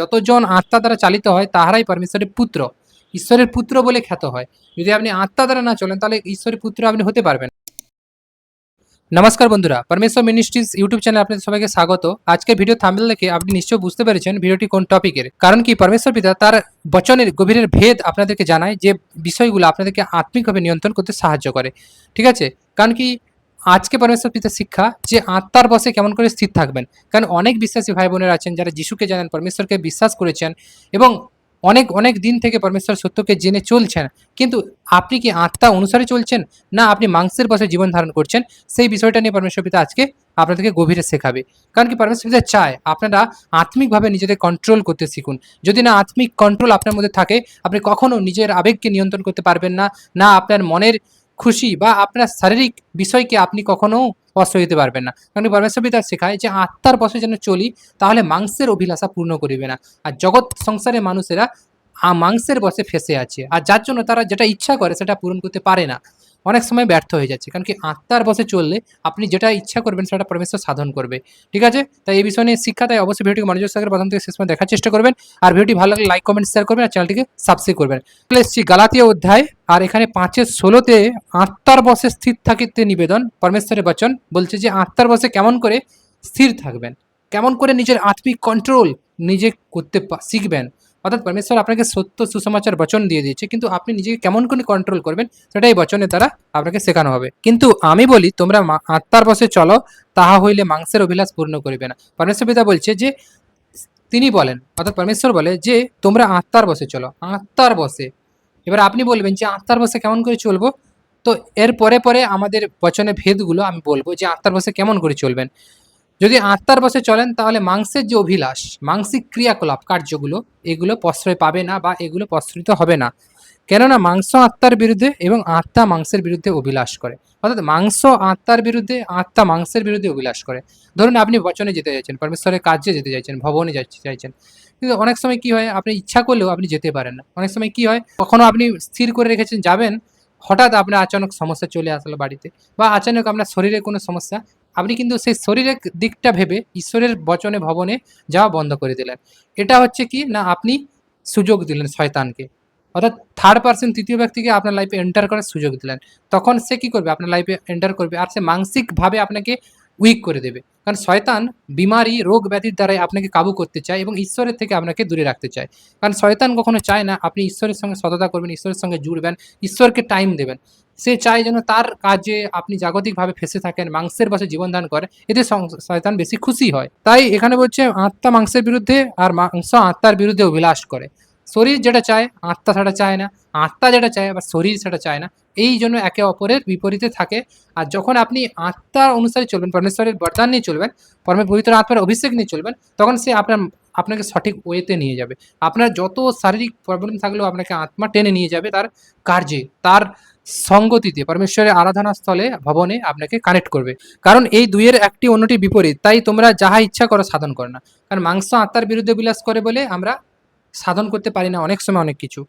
যতজন আত্মা দ্বারা চালিত হয়, তাহারাই পরমেশ্বরের পুত্র। ঈশ্বরের পুত্র বলে খ্যাত হয়। যদি আপনি আত্মা দ্বারা না চলেন, তাহলে ঈশ্বরের পুত্র আপনি হতে পারবেন নমস্কার বন্ধুরা, পরমেশ্বর মিনিস্ট্রিজ ইউটিউব চ্যানেলে আপনাদের সবাইকে স্বাগত। আজকের ভিডিও থাম্বনেল দেখে আপনি নিশ্চয়ই বুঝতে পেরেছেন ভিডিওটি কোন টপিকের কারণ কি, পরমেশ্বর পিতা তার বচনের গভীরের ভেদ আপনাদেরকে জানায় যে বিষয়গুলো আপনাদেরকে আত্মিকভাবে নিয়ন্ত্রণ করতে সাহায্য করে। ঠিক আছে? কারণ কি আজকে পরমেশ্বর পিতার শিক্ষা যে আত্মার বসে কেমন করে স্থির থাকবেন। কারণ অনেক বিশ্বাসী ভাই বোনেরা আছেন যারা যিশুকে জানেন, পরমেশ্বরকে বিশ্বাস করেছেন এবং অনেক অনেক দিন থেকে পরমেশ্বর সত্যকে জেনে চলছেন। কিন্তু আপনি কি আত্মা অনুসারে চলছেন? না, আপনি মাংসের বসে জীবন ধারণ করছেন? সেই বিষয়টা নিয়ে পরমেশ্বর পিতা আজকে আপনাদেরকে গভীরে শেখাবে। কারণ কি পরমেশ্বর পিতা চায় আপনারা আত্মিকভাবে নিজেদের কন্ট্রোল করতে শিখুন। যদি না আত্মিক কন্ট্রোল আপনার মধ্যে থাকে, আপনি কখনো নিজের আবেগকে নিয়ন্ত্রণ করতে পারবেন না। না, আপনার মনের খুশি বা আপনার শারীরিক বিষয়কে আপনি কখনো অস্ত্র দিতে পারবেন না। কারণ পরমেশ্বর পিতা শেখায় যে আত্মার বসে যেন চলি, তাহলে মাংসের অভিলাষা পূর্ণ করিবে না। আর জগৎ সংসারে মানুষেরা মাংসের বসে ফেসে আছে। আর যার জন্য তারা যেটা ইচ্ছা করে সেটা পূরণ করতে পারে না। অনেক সময় ব্যর্থ হয়ে যাচ্ছে। কারণ কি আত্মার বসে চললে আপনি যেটা ইচ্ছা করবেন সেটা পরমেশ্বর সাধন করবে। ঠিক আছে? তাই এই বিষয় নিয়ে শিক্ষা তাই অবশ্যই ভিডিওটি মনোযোগ সহকারে প্রথম থেকে শেষ পর্যন্ত দেখার চেষ্টা করবেন। আর ভিডিওটি ভালো লাগলে লাইক কমেন্ট শেয়ার করবেন আর চ্যানেলটিকে সাবস্ক্রাইব করবেন। চলে এসেছি গালাতীয় অধ্যায়। আর এখানে পাঁচের ষোলোতে আত্মার বসে স্থির থাকিতে নিবেদন, পরমেশ্বরের বচন। বলছে যে আত্মার বসে কেমন করে স্থির থাকবেন? কেমন করে নিজের আত্মিক কন্ট্রোল নিজে করতে শিখবেন? অর্থাৎ পরমেশ্বর আপনাকে সত্য সুসমাচার বচন দিয়ে দিয়েছে, কিন্তু আপনি নিজেকে কেমন করে কন্ট্রোল করবেন সেটা এই বচনের দ্বারা আপনাকে শেখানো হবে। কিন্তু আমি বলি, তোমরা আত্মার বসে চলো, তাহা হইলে মাংসের অভিলাষ পূর্ণ করিবে না। পরমেশ্বর পিতা বলছে যে, তিনি বলেন, অর্থাৎ পরমেশ্বর বলে যে, তোমরা আত্মার বসে চলো, আত্মার বসে। এবার আপনি বলবেন যে, আত্মার বসে কেমন করে চলবো? তো এর পরে পরে আমাদের বচনে ভেদগুলো আমি বলব যে, আত্মার বসে কেমন করে চলবেন? যদি আত্মার বসে চলেন, তাহলে মাংসের যে অভিলাষ, মাংসিক ক্রিয়াকলাপ, কার্যগুলো, এগুলো প্রশ্রয় পাবে না বা এগুলো প্রশ্রিত হবে না। কেননা মাংস আত্মার বিরুদ্ধে এবং আত্মা মাংসের বিরুদ্ধে অভিলাষ করে। অর্থাৎ মাংস আত্মার বিরুদ্ধে, আত্মা মাংসের বিরুদ্ধে অভিলাষ করে। ধরুন আপনি বচনে যেতে চাইছেন, পরমেশ্বরের কাজে যেতে চাইছেন, ভবনে চাইছেন। কিন্তু অনেক সময় কি হয়, আপনি ইচ্ছা করলেও আপনি যেতে পারেন না। অনেক সময় কি হয়, কখনো আপনি স্থির করে রেখেছেন, যাবেন, হঠাৎ আপনার আচানক সমস্যা চলে আসলো বাড়িতে বা আচানক আপনার শরীরে কোনো সমস্যা আপনি কিন্তু সেই শরীরের দিকটা ভেবে, ঈশ্বরের বচনে, ভবনে যাওয়া বন্ধ করে দিলেন। এটা হচ্ছে কি? না, আপনি সুযোগ দিলেন শয়তানকে। অর্থাৎ থার্ড পার্সন তৃতীয় ব্যক্তিকে আপনার লাইফে এন্টার করার সুযোগ দিলেন। তখন সে কি করবে? আপনার লাইফে এন্টার করবে। আর সে মানসিকভাবে আপনাকে উইক করে দেবে। কারণ শয়তান বিমারি, রোগ ব্যাধির দ্বারাই আপনাকে কাবু করতে চায় এবং ঈশ্বরের থেকে আপনাকে দূরে রাখতে চায়। কারণ শয়তান কখনো চায় না, আপনি ঈশ্বরের সঙ্গে সততা করবেন, ঈশ্বরের সঙ্গে জুড়বেন, ঈশ্বরকে টাইম দেবেন। সে চায় যেন তার কাজে আপনি জাগতিকভাবে ফেসে থাকেন, মাংসের বসে জীবনদান করে এতে শয়তান বেশি খুশি হয়। তাই এখানে বলছে, আত্মা মাংসের বিরুদ্ধে আর মাংস আত্মার বিরুদ্ধে অভিলাষ করে। শরীর যেটা চায়, আত্মা সেটা চায় না, আত্মা যেটা চায় বা শরীর সেটা চায় না, এই জন্য একে অপরের বিপরীতে থাকে। আর যখন আপনি আত্মার অনুসারে চলবেন, পরমেশ্বরের বরদান নিয়ে চলবেন পরমে পবিত্র আত্মার অভিষেক নিয়ে চলবেন, তখন সে আপনার, আপনাকে সঠিক ওয়েতে নিয়ে যাবে। আপনার যত শারীরিক প্রবলেম থাকলেও আপনাকে আত্মা টেনে নিয়ে যাবে তার কার্যে, তার সঙ্গতিতে। পরমেশ্বরের আরাধনা স্থলে, ভবনে আপনাকে কানেক্ট করবে। কারণ এই দুইয়ের একটি অন্যটি বিপরীত, তাই তোমরা যাহা ইচ্ছা করো সাধন করো না। কারণ মাংস আত্মার বিরুদ্ধে বিলাস করে বলে আমরা সাধন করতে পারি না অনেক সময় অনেক কিছু।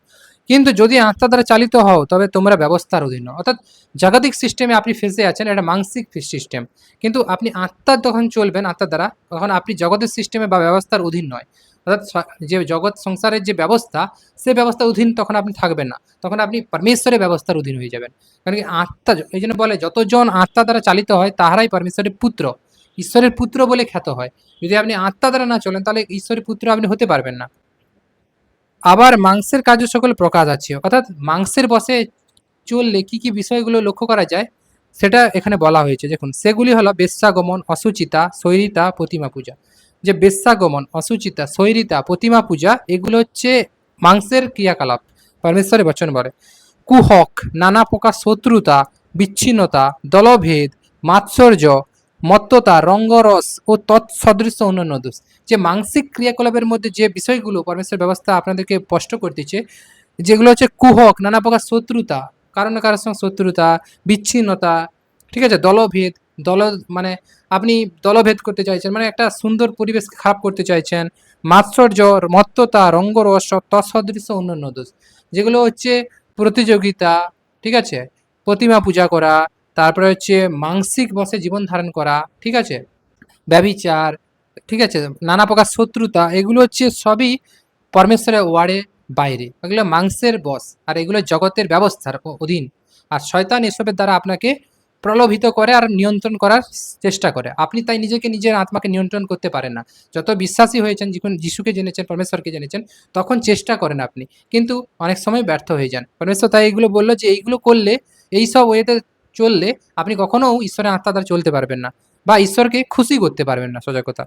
কিন্তু যদি আত্মা দ্বারা চালিত হও, তবে তোমরা ব্যবস্থার অধীন অর্থাৎ জাগতিক সিস্টেমে আপনি ফেসে আছেন এটা মানসিক সিস্টেম কিন্তু আপনি আত্মার যখন চলবেন আত্মার দ্বারা, তখন আপনি জগতের সিস্টেমে বা ব্যবস্থার অধীন নয়। অর্থাৎ যে জগৎ সংসারের যে ব্যবস্থা, সে ব্যবস্থার অধীন তখন আপনি থাকবেন না। তখন আপনি পরমেশ্বরের ব্যবস্থার অধীন হয়ে যাবেন। কারণ কি আত্মা এই জন্য বলে যতজন আত্মা দ্বারা চালিত হয়, তাহারাই পরমেশ্বরের পুত্র। ঈশ্বরের পুত্র বলে খ্যাত হয়। যদি আপনি আত্মা দ্বারা না চলেন, তাহলে ঈশ্বরের পুত্র আপনি হতে পারবেন না। আবার মাংসের কার্য সকল প্রকাশ আছে। অর্থাৎ মাংসের বসে চললে কি কি বিষয়গুলো লক্ষ্য করা যায়, সেটা এখানে বলা হয়েছে। দেখুন, সেগুলি হলো বেশ্যাগমন, অসুচিতা, সৈরিতা, প্রতিমা পূজা। যে বেশ্যাগমন, অসুচিতা, সৈরিতা, প্রতিমা পূজা, এগুলো হচ্ছে মাংসের ক্রিয়াকলাপ। পরমেশ্বরের বচন বলে, কুহক, নানা প্রকার শত্রুতা, বিচ্ছিন্নতা, দলভেদ, মাৎসর্য মত্ততা, রঙ্গরস ও তৎসদৃশ্য অন্যান্য দোষ। যে মানসিক ক্রিয়াকলাপের মধ্যে যে বিষয়গুলো পরমেশ্বর ব্যবস্থা আপনাদেরকে স্পষ্ট করতেছে, যেগুলো হচ্ছে কুহক, নানা প্রকার শত্রুতা, কারও না কারোর সঙ্গে শত্রুতা, বিচ্ছিন্নতা, ঠিক আছে? দলভেদ, দল মানে আপনি দলভেদ করতে চাইছেন মানে একটা সুন্দর পরিবেশকে খারাপ করতে চাইছেন, মাৎসর্য, মত্ততা, রঙ্গরস, তৎসদৃশ্য অন্যান্য দোষ। যেগুলো হচ্ছে প্রতিযোগিতা, ঠিক আছে? প্রতিমা পূজা করা তারপরে হচ্ছে মানসিক বসে জীবন ধারণ করা, ঠিক আছে? ব্যভিচার, ঠিক আছে? নানা প্রকার শত্রুতা, এগুলো হচ্ছে সবই পরমেশ্বরের ওয়ার্ডে বাইরে। এগুলো মাংসের বস, আর এগুলো জগতের ব্যবস্থার অধীন। আর শয়তান এসবের দ্বারা আপনাকে প্রলোভিত করে আর নিয়ন্ত্রণ করার চেষ্টা করে। আপনি তাই নিজেকে নিজের আত্মাকে নিয়ন্ত্রণ করতে পারেন না। যত বিশ্বাসী হয়েছেন, যখন যিশুকে জেনেছেন, পরমেশ্বরকে জেনেছেন, তখন চেষ্টা করেন আপনি। কিন্তু অনেক সময় ব্যর্থ হয়ে যান। পরমেশ্বর তাই এইগুলো বলল যে, এইগুলো করলে এই সব ওয়েতে চললে আপনি কখনো ঈশ্বরের আত্মা দ্বারা চলতে পারবেন না বা ঈশ্বরকে খুশি করতে পারবেন না সোজা কথা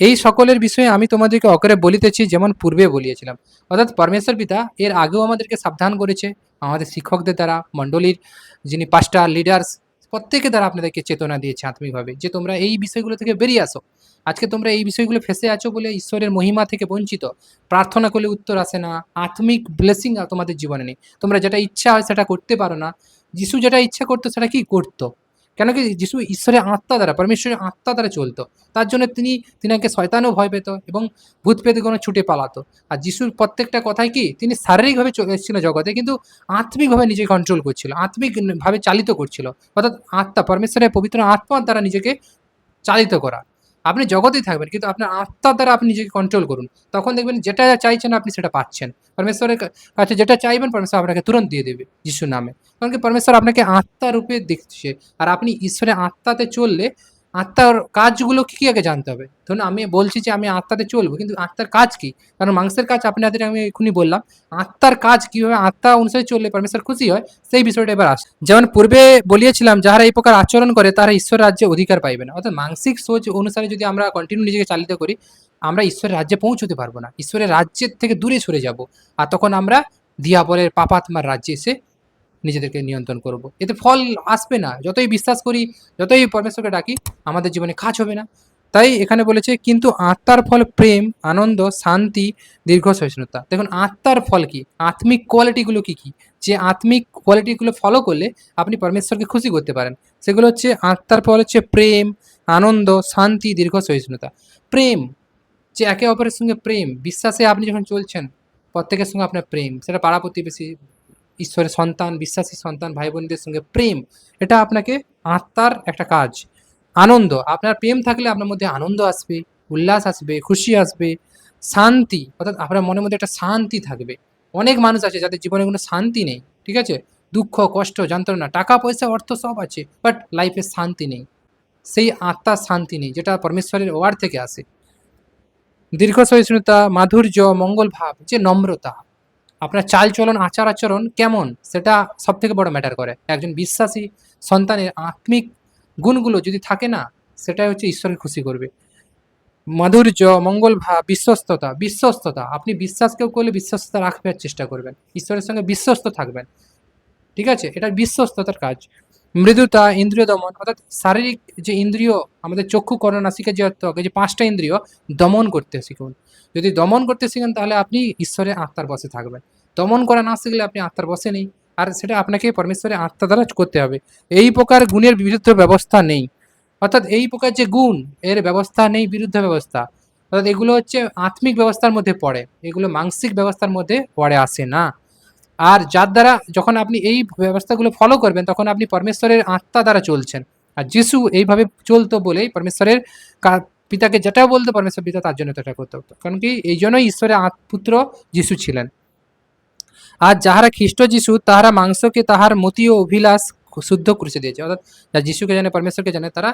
এই সকলের বিষয়ে আমি তোমাদেরকে অকরে বলিতেছি, যেমন পূর্বে বলিয়েছিলাম। অর্থাৎ পরমেশ্বর পিতা এর আগেও আমাদেরকে সাবধান করেছে, আমাদের শিক্ষকদের দ্বারা, মণ্ডলীর যিনি পাস্টার লিডার্স প্রত্যেকের দ্বারা আপনাদেরকে চেতনা দিয়েছে আত্মিকভাবে, যে তোমরা এই বিষয়গুলো থেকে বেরিয়ে আসো। আজকে তোমরা এই বিষয়গুলো ফেসে আছো বলে ঈশ্বরের মহিমা থেকে বঞ্চিত। প্রার্থনা করলে উত্তর আসে না, আত্মিক ব্লেসিং তোমাদের জীবনে নেই। তোমরা যেটা ইচ্ছা হয় সেটা করতে পারো না যিশু যেটা ইচ্ছা করতো সেটা কি করতো? কেন কি যিশু ঈশ্বরের আত্মা দ্বারা, পরমেশ্বরের আত্মা দ্বারা চলতো। তার জন্য তিনি তিনাকে শয়তানও ভয় পেত এবং ভূত কোনো ছুটে পালাতো। আর যিশুর প্রত্যেকটা কথাই কি, তিনি শারীরিকভাবে চলে এসেছিল জগতে, কিন্তু আত্মিকভাবে নিজেকে কন্ট্রোল করছিল, আত্মিকভাবে চালিত করছিল। অর্থাৎ আত্মা, পরমেশ্বরের পবিত্র আত্মার দ্বারা নিজেকে চালিত করা। আপনি জগতেই থাকবেন, কিন্তু আপনার আত্মার দ্বারা আপনি নিজেকে কন্ট্রোল করুন। তখন দেখবেন যেটা চাইছেন আপনি সেটা পাচ্ছেন। পরমেশ্বরের কাছে যেটা চাইবেন, পরমেশ্বর আপনাকে তুরন্ত দিয়ে দেবে যিশুর নামে। কারণ কি, পরমেশ্বর আপনাকে আত্মারূপে দেখছে। আর আপনি ঈশ্বরের আত্মাতে চললে আত্মার কাজগুলো কী কী আগে জানতে হবে? ধরুন আমি বলছি যে আমি আত্মাতে চলবো, কিন্তু আত্মার কাজ কি? কারণ মাংসের কাজ আপনাদের আমি এখনই বললাম, আত্মার কাজ কীভাবে আত্মা অনুসারে চললে পরমেশ্বর খুশি হয়, সেই বিষয়টা এবার আস যেমন পূর্বে বলিয়েছিলাম যারা এই প্রকার আচরণ করে তারা ঈশ্বর রাজ্যে অধিকার পাইবে না। অর্থাৎ মানসিক সোচ অনুসারে যদি আমরা কন্টিনিউ নিজেকে চালিত করি, আমরা ঈশ্বরের রাজ্যে পৌঁছতে পারব না। ঈশ্বরের রাজ্যের থেকে দূরে সরে যাব। আর তখন আমরা দিয়াবলের, পাপাত্মার রাজ্যে এসে নিজেদেরকে নিয়ন্ত্রণ করব। এতে ফল আসবে না। যতই বিশ্বাস করি, যতই পরমেশ্বরকে ডাকি, আমাদের জীবনে কাজ হবে না। তাই এখানে বলেছে, কিন্তু আত্মার ফল প্রেম, আনন্দ, শান্তি দীর্ঘ সহিষ্ণুতা দেখুন, আত্মার ফল কি? আত্মিক কোয়ালিটিগুলো কি কি? যে আত্মিক কোয়ালিটিগুলো ফলো করলে আপনি পরমেশ্বরকে খুশি করতে পারেন। সেগুলো হচ্ছে, আত্মার ফল হচ্ছে প্রেম, আনন্দ, শান্তি দীর্ঘ সহিষ্ণুতা প্রেম, যে একে অপরের সঙ্গে প্রেম, বিশ্বাসে আপনি যখন চলছেন, প্রত্যেকের সঙ্গে আপনার প্রেম। সেটা পাড়া প্রতিবেশী ঈশ্বরের সন্তান, বিশ্বাসী সন্তান ভাই বোনদের সঙ্গে প্রেম, এটা আপনাকে আত্মার একটা কাজ। আনন্দ, আপনার প্রেম থাকলে আপনার মধ্যে আনন্দ আসবে, উল্লাস আসবে, খুশি আসবে, শান্তি, অর্থাৎ আপনার মনের মধ্যে একটা শান্তি থাকবে। অনেক মানুষ আছে যাদের জীবনে কোনো শান্তি নেই, ঠিক আছে? দুঃখ, কষ্ট, যন্ত্রণা, টাকা, পয়সা, অর্থ সব আছে বাট লাইফে শান্তি নেই। সেই আত্মার শান্তি নেই, যেটা পরমেশ্বরের ওয়ার্ড থেকে আসে। দীর্ঘ সহিষ্ণুতা, মাধুর্য, মঙ্গল ভাব, যে নম্রতা। আপনার চাল চলন আচার আচরণ কেমন? সেটা সব থেকে বড় ম্যাটার করে। একজন বিশ্বাসী সন্তানের আত্মিক গুণগুলো যদি থাকে না, সেটাই হচ্ছে ঈশ্বরকে খুশি করবে। মাধুর্য, মঙ্গল ভাব বিশ্বস্ততা বিশ্বস্ততা। আপনি বিশ্বাস কেউ করলে বিশ্বস্ততা রাখবার চেষ্টা করবেন। ঈশ্বরের সঙ্গে বিশ্বস্ত থাকবেন। ঠিক আছে? এটা বিশ্বস্ততার কাজ। মৃদুতা, ইন্দ্রিয় দমন, অর্থাৎ শারীরিক যে ইন্দ্রিয়, আমাদের চক্ষু করণাসিকা যে অর্থ যে পাঁচটা ইন্দ্রিয়, দমন করতে শিখুন। যদি দমন করতে শিখেন, তাহলে আপনি ঈশ্বরের আত্মার বসে থাকবেন। দমন করা না শিখলে আপনি আত্মার বসে নেই। আর সেটা আপনাকে পরমেশ্বরের আত্মা দ্বারা করতে হবে। এই প্রকার গুণের বিরুদ্ধ ব্যবস্থা নেই। অর্থাৎ এই প্রকার যে গুণ, এর ব্যবস্থা নেই, বিরুদ্ধ ব্যবস্থা। অর্থাৎ এগুলো হচ্ছে আত্মিক ব্যবস্থার মধ্যে পড়ে। এগুলো মানসিক ব্যবস্থার মধ্যে পড়ে, আসে না। আর যার দ্বারা যখন আপনি এই ব্যবস্থাগুলো ফলো করবেন, তখন আপনি পরমেশ্বরের আত্মা দ্বারা চলছেন। আর যিশু এইভাবে চলতো বলেই পরমেশ্বরের পিতাকে যেটা বলতো পরমেশ্বর পিতা, তার জন্য সেটা করতে। কারণ কি? এই জন্যই ঈশ্বরের পুত্র যিশু ছিলেন। আর যাহারা খ্রিস্ট যিশু, তাহারা মাংসকে তাহার মতি ও অভিলাষ শুদ্ধ ক্রুশে দিয়েছে। অর্থাৎ যারা যিশুকে জানে, পরমেশ্বরকে জানে, তারা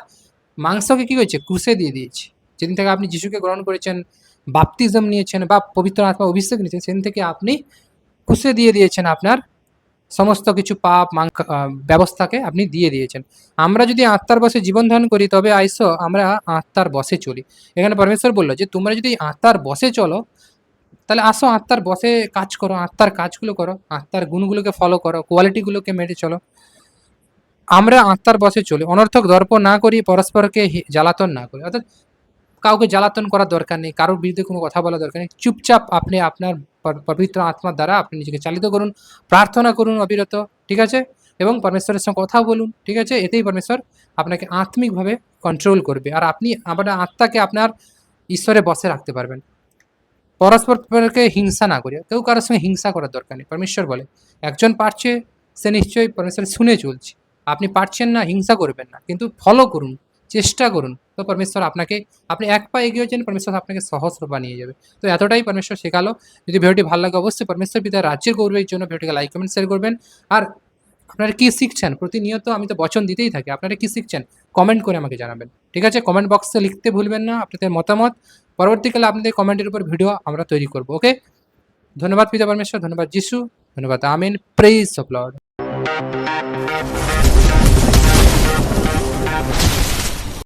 মাংসকে কী করেছে? ক্রুশে দিয়ে দিয়েছে। যেদিন থেকে আপনি যিশুকে গ্রহণ করেছেন, বাপতিজম নিয়েছেন বা পবিত্র আত্মা অভিষেক নিয়েছেন, সেদিন থেকে আপনি ক্রুশে দিয়ে দিয়েছেন আপনার। সমস্ত কিছু পাপ ব্যবস্থাকে আপনি দিয়ে দিয়েছেন। আমরা যদি আত্মার বসে জীবন ধারণ করি, তবে আইসো, আমরা আত্মার বসে চলি। এখানে পরমেশ্বর বলল যে, তোমরা যদি আত্মার বসে চলো, তাহলে আসো আত্মার বসে কাজ করো, আত্মার কাজগুলো করো, আত্মার গুণগুলোকে ফলো করো কোয়ালিটিগুলোকে মেনে চলো। আমরা আত্মার বসে চলি। অনর্থক দর্প না করি, পরস্পরকে জ্বালাতন না করি। অর্থাৎ কাউকে জ্বালাতন করার দরকার নেই, কারোর বিরুদ্ধে কোনো কথা বলার দরকার নেই। চুপচাপ আপনি আপনার পবিত্র আত্মার দ্বারা আপনি নিজেকে চালিত করুন, প্রার্থনা করুন অবিরত, ঠিক আছে? এবং পরমেশ্বরের সঙ্গে কথা বলুন, ঠিক আছে? এতেই পরমেশ্বর আপনাকে আত্মিকভাবে কন্ট্রোল করবে। আর আপনি আপনার আত্মাকে আপনার ঈশ্বরে বসে রাখতে পারবেন। পরস্পরকে হিংসা না করি কেউ কারোর সঙ্গে হিংসা করার দরকার নেই। পরমেশ্বর বলে, একজন পারছে, সে নিশ্চয়ই পরমেশ্বর শুনে চলছে। আপনি পারছেন না, হিংসা করবেন না। কিন্তু ফলো করুন চেষ্টা করুন তো পরমেশ্বর আপনাকে, আপনি এক পা এগিয়ে যান, পরমেশ্বর আপনাকে সহস্র বানিয়ে যাবে। তো এতটাই পরমেশ্বর শেখালো। যদি ভিডিওটি ভালো লাগে অবশ্যই পরমেশ্বর পিতা রাজ্যের গৌরবের জন্য ভিডিওটিকে লাইক কমেন্ট শেয়ার করবেন। আর আপনারা কী শিখছেন? প্রতিনিয়ত আমি তো বচন দিতেই থাকি। আপনারা কী শিখছেন? কমেন্ট করে আমাকে জানাবেন। ঠিক আছে? কমেন্ট বক্সে লিখতে ভুলবেন না। আপনাদের মতামত, পরবর্তীকালে আপনাদের কমেন্টের উপর ভিডিও আমরা তৈরি করব ওকে ধন্যবাদ পিতা পরমেশ্বর, ধন্যবাদ যিশু, ধন্যবাদ, আমিন। Praise of Lord